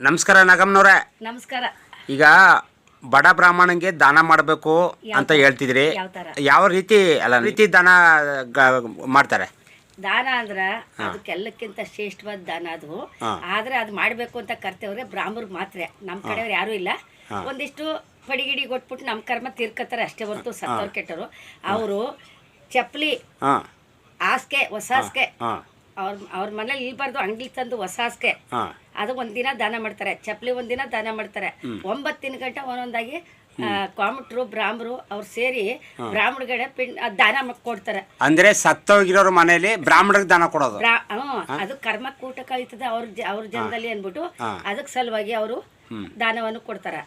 ನಮಸ್ಕಾರ ನಾಗಮ್ಮನವ್ರೆ. ನಮಸ್ಕಾರ. ಈಗ ಬಡ ಬ್ರಾಹ್ಮಣಂಗೆ ದಾನ ಮಾಡಬೇಕು ಅಂತ ಹೇಳ್ತಿದ್ರಿ. ಯಾವ ರೀತಿ ಅಲ್ಲ ರೀತಿ ದಾನ ಗ- ಮಾಡ್ತಾರೆ? ದಾನ ಅಂದ್ರ ಅದಕ್ಕೆಲ್ಲಕ್ಕಿಂತ ಶ್ರೇಷ್ಠವಾದ ದಾನ ಅದು. ಆದ್ರೆ ಅದು ಮಾಡ್ಬೇಕು ಅಂತ ಕರ್ತೇವ್ರೆ ಬ್ರಾಹ್ಮರ್ಗ್ ಮಾತ್ರ. ನಮ್ಮ ಕಡೆಯವ್ರು ಯಾರು ಇಲ್ಲ. ಒಂದಿಷ್ಟು ಪಡಿಗಿಡಿ ಕೊಟ್ಬಿಟ್ಟು ನಮ್ಮ ಕರ್ಮ ತೀರ್ಕತಾರೆ ಅಷ್ಟೇ ಹೊರತು ಸತ್ತವ್ರು ಕೆಟ್ಟರು. ಅವರು ಚಪ್ಪಲಿ ಹಾಂ. ಹೊಸಾಸ್ಕೆ ಹೊಸ ಹಾಸ್ಗೆ ಹಾಂ. ಅವ್ರ ಅವ್ರ ಮನೇಲಿ ಇಲ್ಬಾರ್ದು ಅಂಗಡಿ ತಂದು ಹೊಸ ಹಾಸ್ಗೆ. ಅದು ಒಂದಿನ ದಾನ ಮಾಡ್ತಾರೆ ಚಪ್ಪಲಿ ಒಂದಿನ ದಾನ ಮಾಡ್ತಾರೆ. ಒಂಬತ್ತು ದಿನ ಗಂಟೆ ಒಂದೊಂದಾಗಿ ಕಾಮಟ್ರು ಬ್ರಾಹ್ಮರು ಅವ್ರು ಸೇರಿ ಬ್ರಾಹ್ಮಣಗಡೆ ದಾನ ಕೊಡ್ತಾರೆ. ಅಂದ್ರೆ ಸತ್ತೋಗಿರೋರ ಮನೇಲಿ ಬ್ರಾಹ್ಮಣರಿಗೆ ದಾನ ಕೊಡೋದು? ಅದು ಕರ್ಮ ಕೂಟ ಕಳೀತದೆ ಅವ್ರ ಅವ್ರ ಜನದಲ್ಲಿ ಅಂದ್ಬಿಟ್ಟು ಅದಕ್ಕೆ ಸಲುವಾಗಿ ಅವರು ದಾನವನ್ನು ಕೊಡ್ತಾರೆ.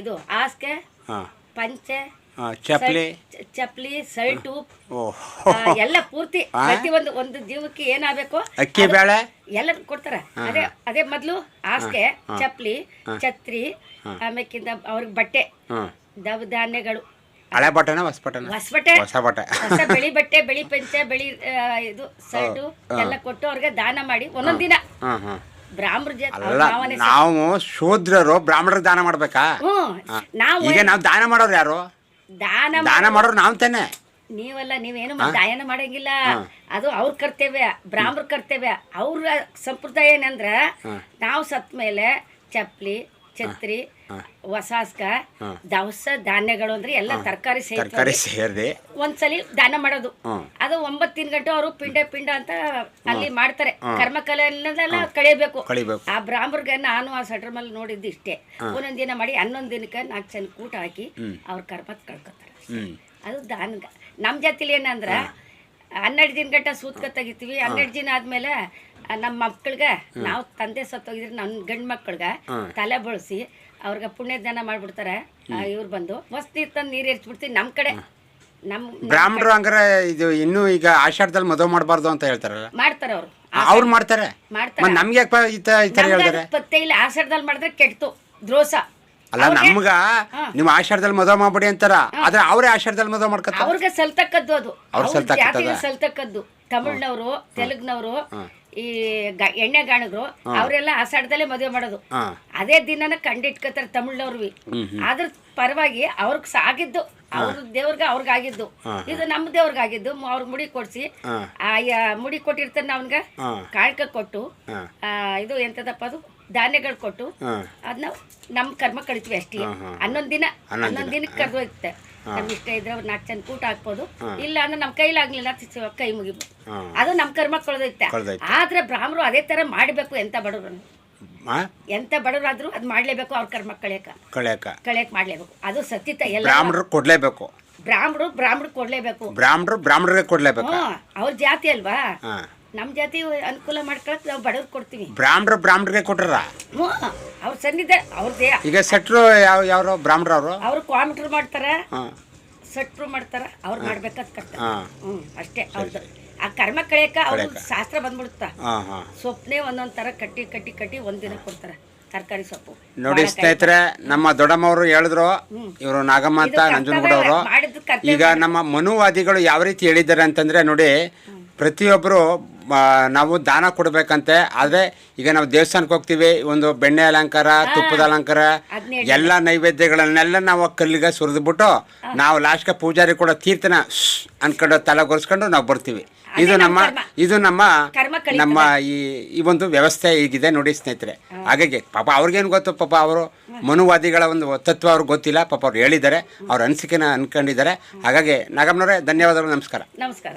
ಇದು ಹಾಸ್ಗೆ ಪಂಚೆ ಚಪ್ಲಿ ಶರ್ಟು ಓಹ್ ಎಲ್ಲ ಪೂರ್ತಿ ಪ್ರತಿ ಒಂದು ಒಂದು ಜೀವಕ್ಕೆ ಏನಾಗಬೇಕು? ಅಕ್ಕಿ ಬೇಳೆ? ಎಲ್ಲ ಕೊಡ್ತಾರೆ. ಅದೇ ಅದೇ ಮೊದಲು ಹಾಸಿಗೆ ಚಪ್ಲಿ ಛತ್ರಿ ಆಮೇಕಿಂದ ಅವ್ರಿಗೆ ಬಟ್ಟೆ ದವ ಧಾನ್ಯಗಳು. ಹಳೆ ಬಟ್ಟೆನ ಹೊಸ ಬಟ್ಟೆ ಹೊಸ ಬಟ್ಟೆ. ಹೊಸ ಬಟ್ಟೆ. ಹೊಸ ಬೆಳಿ ಬಟ್ಟೆ ಬೆಳಿ ಪಂಚೆ ಬೆಳಿ ಇದು ಸೈಟು ಎಲ್ಲ ಕೊಟ್ಟು ಅವ್ರಿಗೆ ದಾನ ಮಾಡಿ ಒಂದೊಂದು ದಿನ. ಬ್ರಾಹ್ಮಣ ನಾವು ಶೂದ್ರರು ಬ್ರಾಹ್ಮಣರಿಗೆ ದಾನ ಮಾಡ್ಬೇಕಾ? ನಾವು ಈಗ ನಾವು ದಾನ ಮಾಡೋರು ಯಾರು? ದಾನ ದಾನ ಮಾಡೋರು ನಾವು ತಾನೆ. ನೀವಲ್ಲ ನೀವೇನು ದಾಯನ ಮಾಡಂಗಿಲ್ಲ. ಅದು ಅವ್ರ ಕರ್ತವ್ಯ ಬ್ರಾಹ್ಮರ ಕರ್ತವ್ಯ. ಅವ್ರ ಸಂಪ್ರದಾಯ ಏನಂದ್ರ ನಾವು ಸತ್ ಮೇಲೆ ಚಪ್ಲಿ ಛತ್ರಿ ಹೊಸಾಸ್ಕ ದವಸ ಧಾನ್ಯಗಳು ಅಂದ್ರೆ ಎಲ್ಲ ತರಕಾರಿ ಸೇರಿ ತರಕಾರಿ ಸೇರಿದೆ. ಒಂದ್ಸಲಿ ದಾನ ಮಾಡೋದು. ಅದು ಒಂಬತ್ತಿನ ಗಂಟೆ ಅವರು ಪಿಂಡ ಪಿಂಡ ಅಂತ ಅಲ್ಲಿ ಮಾಡ್ತಾರೆ. ಕರ್ಮಕಲೆ ಅನ್ನೋದೆಲ್ಲ ಕಳಿಬೇಕು. ಆ ಬ್ರಾಹ್ಮರ್ಗೆ ನಾನು ಆ ಸಟ್ರ ಮೇಲೆ ನೋಡಿದ್ದು ಇಷ್ಟೇ. ಒಂದೊಂದ್ ದಿನ ಮಾಡಿ ಹನ್ನೊಂದ್ ದಿನಕ್ಕೆ ನಾಲ್ಕು ಜನ ಕೂಟ ಹಾಕಿ ಅವ್ರ ಕರ್ಮತ್ ಕಳ್ಕೊತಾರೆ. ಅದು ದಾನ ನಮ್ಮ ಜಾತಿಲಿ ಏನಂದ್ರ ಹನ್ನೆರಡು ದಿನ ಗಂಟ ಸೂತ್ಕ ತೆಗಿತೀವಿ. ಹನ್ನೆರಡು ದಿನ ಆದ್ಮೇಲೆ ನಮ್ಮ ಮಕ್ಕಳಿಗೆ ನಾವು ತಂದೆ ಸತ್ತೋಗಿದ್ರೆ ನನ್ನ ಗಂಡ ಮಕ್ಕಳಿಗೆ ತಲೆ ಬಳಸಿ ಅವ್ರಿಗೆ ಪುಣ್ಯದಾನ ಮಾಡ್ಬಿಡ್ತಾರೆ ಇವ್ರು ಬಂದು. ಮಸ್ತ್ ನೀರು ತಂದು ನೀರು ಎರ್ಚ್ಬಿಡ್ತೀವಿ ನಮ್ಮ ಕಡೆ. ನಮ್ಮ ಬ್ರಾಹ್ಮಣರು ಹಂಗಾರೆ ಇದು ಇನ್ನೂ ಈಗ ಆಷಾಢದಲ್ಲಿ ಮದುವೆ ಮಾಡಬಾರ್ದು ಅಂತ ಹೇಳ್ತಾರಲ್ಲ? ಮಾಡ್ತಾರೆ ಅವರು. ಅವ್ರು ಮಾಡ್ತಾರೆ. ಮಾಡ್ತಾರೆ. ನಮ್ಗೆ ಯಾಕೆ ಈ ತ- ಈ ಥರ ಹೇಳ್ತಾರೆ? ಪತ್ತೆ ಇಲ್ಲ. ಆಷಾಢದಲ್ಲಿ ಮಾಡಿದ್ರೆ ಕೆಟ್ಟು ದ್ರೋಸ. ಅಲ್ಲ ನಮ್ಗ ನೀವು ಆಷಾಢದಲ್ಲಿ ಮದುವೆ ಮಾಡ್ಬಿಡಿ ಅಂತಾರ. ಆದ್ರೆ ಅವರೇ ಆಷಾಢದಲ್ಲಿ ಮದುವೆ ಮಾಡ್ಕೊತಾರೆ ಅವ್ರಿಗೆ ಸಲ್ತಕ್ಕದ್ದು ಅದು. ಅವ್ರ್ ಸಲ್ತಕ್ಕದ್ದು ತಮಿಳ್ನವರು ತೆಲುಗ್ನವರು ಈ ಗ- ಎಣ್ಣೆ ಗಾಣಗ್ರು ಅವರೆಲ್ಲ ಆಷಾಢದಲ್ಲೇ ಮದುವೆ ಮಾಡೋದು. ಅದೇ ದಿನನ ಕಂಡಿಟ್ಕೋತಾರೆ ತಮಿಳ್ನವ್ರು ಅದ್ರ ಪರವಾಗಿ ಅವ್ರಿಗೆ ಸಾಗಿದ್ದು ಅವ್ರ ದೇವ್ರಿಗೆ ಅವ್ರಿಗಾಗಿದ್ದು. ಇದು ನಮ್ಮ ದೇವ್ರಿಗಾಗಿದ್ದು ಅವ್ರಿಗೆ ಮುಡಿ ಕೊಡ್ಸಿ ಆ ಮುಡಿ ಕೊಟ್ಟಿರ್ತಾನೆ ಅವನ್ಗೆ ಕಾಳ್ಕ ಕೊಟ್ಟು ಇದು ಎಂತದಪ್ಪ ಅದು? ಧಾನ್ಯಗಳು ಕೊಟ್ಟು ಅದನ್ನ ನಮ್ಮ ಕರ್ಮ ಕಳಿತೀವಿ ಅಷ್ಟೇ. ಹನ್ನೊಂದು ದಿನ ಹನ್ನೊಂದು ದಿನಕ್ಕೆ ಕರೆದು ಹೋಗುತ್ತೆ ನಮ್ಗೆ ಇಷ್ಟ ಇದ್ರೆ ಅವ್ರು ನಾಲ್ಕು ಚಂದ ಕೂಟ ಹಾಕ್ಬೋದು. ಇಲ್ಲ ಅಂದ್ರೆ ನಮ್ಮ ಕೈಲಾಗ್ಲಿಲ್ಲ ಕೈ ಮುಗಿಬೋದು. ಅದು ನಮ್ಮ ಕರ್ಮ ಕಳೆದೈತೆ. ಆದ್ರೆ ಬ್ರಾಹ್ಮರು ಅದೇ ತರ ಮಾಡಬೇಕು ಎಂತ ಬಡವರು ಎಂತ ಬಡವರಾದ್ರೂ ಅದು ಮಾಡ್ಲೇಬೇಕು ಅವ್ರ ಕರ್ಮ ಕಳೆಯಕ. ಕಳೆಯಕ. ಕಳೆಯಕ್ ಮಾಡ್ಲೇಬೇಕು. ಅದು ಸತ್ಯತ ಎಲ್ಲ. ಬ್ರಾಹ್ಮಣರು ಕೊಡ್ಲೇಬೇಕು. ಬ್ರಾಹ್ಮರು ಬ್ರಾಹ್ಮರು ಕೊಡ್ಲೇಬೇಕು. ಬ್ರಾಹ್ಮಣರು ಬ್ರಾಹ್ಮಣರಿಗೆ ಕೊಡ್ಲೇಬೇಕು. ಅವ್ರ ಜಾತಿ ಅಲ್ವಾ? ನಮ್ಮ ಜಾತಿ ಅನುಕೂಲ ಮಾಡ್ಕೊಳಕ್ ನಾವು ಬಡವ್ರು ಕೊಡ್ತೀವಿ. ಬ್ರಾಹ್ಮಣರು ಬ್ರಾಹ್ಮಣರಿಗೆ ಕೊಟ್ಟರ ಹ್ಞೂ ಅವ್ರ ಸನ್ನಿಧ ಅವ್ರದೇ. ಈಗ ಸೆಟ್ರು ಯಾವ ಯಾವ ಬ್ರಾಹ್ಮಣರು ಅವರು? ಅವ್ರು ಕ್ವಾಮಿಟ್ರ್ ಮಾಡ್ತಾರೆ ಸೆಟ್ರು ಮಾಡ್ತಾರ ಅವ್ರು ಮಾಡ್ಬೇಕಾದ್ ಕಷ್ಟ. ಹ್ಞೂ ಅಷ್ಟೇ ಅವ್ರದ್ದು ಆ ಕರ್ಮ ಕಳೆಯಕ ಅವ್ರ ಶಾಸ್ತ್ರ ಬಂದ್ಬಿಡುತ್ತ? ಸೊಪ್ಪನೆ ಒಂದೊಂದ್ ತರ ಕಟ್ಟಿ ಕಟ್ಟಿ ಕಟ್ಟಿ ಒಂದಿನ ಕೊಡ್ತಾರ ತರಕಾರಿ ಸೊಪ್ಪು. ನೋಡಿ ಸ್ನೇಹಿತರೆ ನಮ್ಮ ದೊಡ್ಡಮ್ಮವರು ಹೇಳಿದ್ರು ಇವರು ನಾಗಮ್ಮ ಅಂತ ನಂಜನಗೂಡ ಕರ್ತವ್ಯ ಈಗ ನಮ್ಮ ಮನುವಾದಿಗಳು ಯಾವ ರೀತಿ ಹೇಳಿದ್ದಾರೆ ಅಂತಂದ್ರೆ ನೋಡಿ ಪ್ರತಿಯೊಬ್ಬರು ನಾವು ದಾನ ಕೊಡಬೇಕಂತೆ ಆದರೆ ಈಗ ನಾವು ದೇವಸ್ಥಾನಕ್ಕೆ ಹೋಗ್ತೀವಿ ಒಂದು ಬೆಣ್ಣೆ ಅಲಂಕಾರ ತುಪ್ಪದ ಅಲಂಕಾರ ಎಲ್ಲ ನೈವೇದ್ಯಗಳನ್ನೆಲ್ಲ ನಾವು ಕಲ್ಲಿಗೆ ಸುರಿದ್ಬಿಟ್ಟು ನಾವು ಲಾಸ್ಟ್ಗೆ ಪೂಜಾರಿ ಕೂಡ ತೀರ್ಥನ ಅನ್ಕೊಂಡು ತಲೆ ಗೊರ್ಸ್ಕೊಂಡು ನಾವು ಬರ್ತೀವಿ. ಇದು ನಮ್ಮ ಇದು ನಮ್ಮ ನಮ್ಮ ಈ ಈ ಒಂದು ವ್ಯವಸ್ಥೆ ಈಗಿದೆ ನೋಡಿ ಸ್ನೇಹಿತರೆ. ಹಾಗಾಗಿ ಪಾಪ ಅವ್ರಿಗೇನು ಗೊತ್ತು ಪಾಪ ಅವರು ಮನುವಾದಿಗಳ ಒಂದು ತತ್ವ ಅವ್ರಿಗೆ ಗೊತ್ತಿಲ್ಲ ಪಾಪ ಅವ್ರು ಹೇಳಿದ್ದಾರೆ ಅವ್ರ ಅನಿಸಿಕೆನ ಅನ್ಕೊಂಡಿದ್ದಾರೆ. ಹಾಗಾಗಿ ನಾಗಮ್ಮನವರೇ ಧನ್ಯವಾದಗಳು ನಮಸ್ಕಾರ. ನಮಸ್ಕಾರ.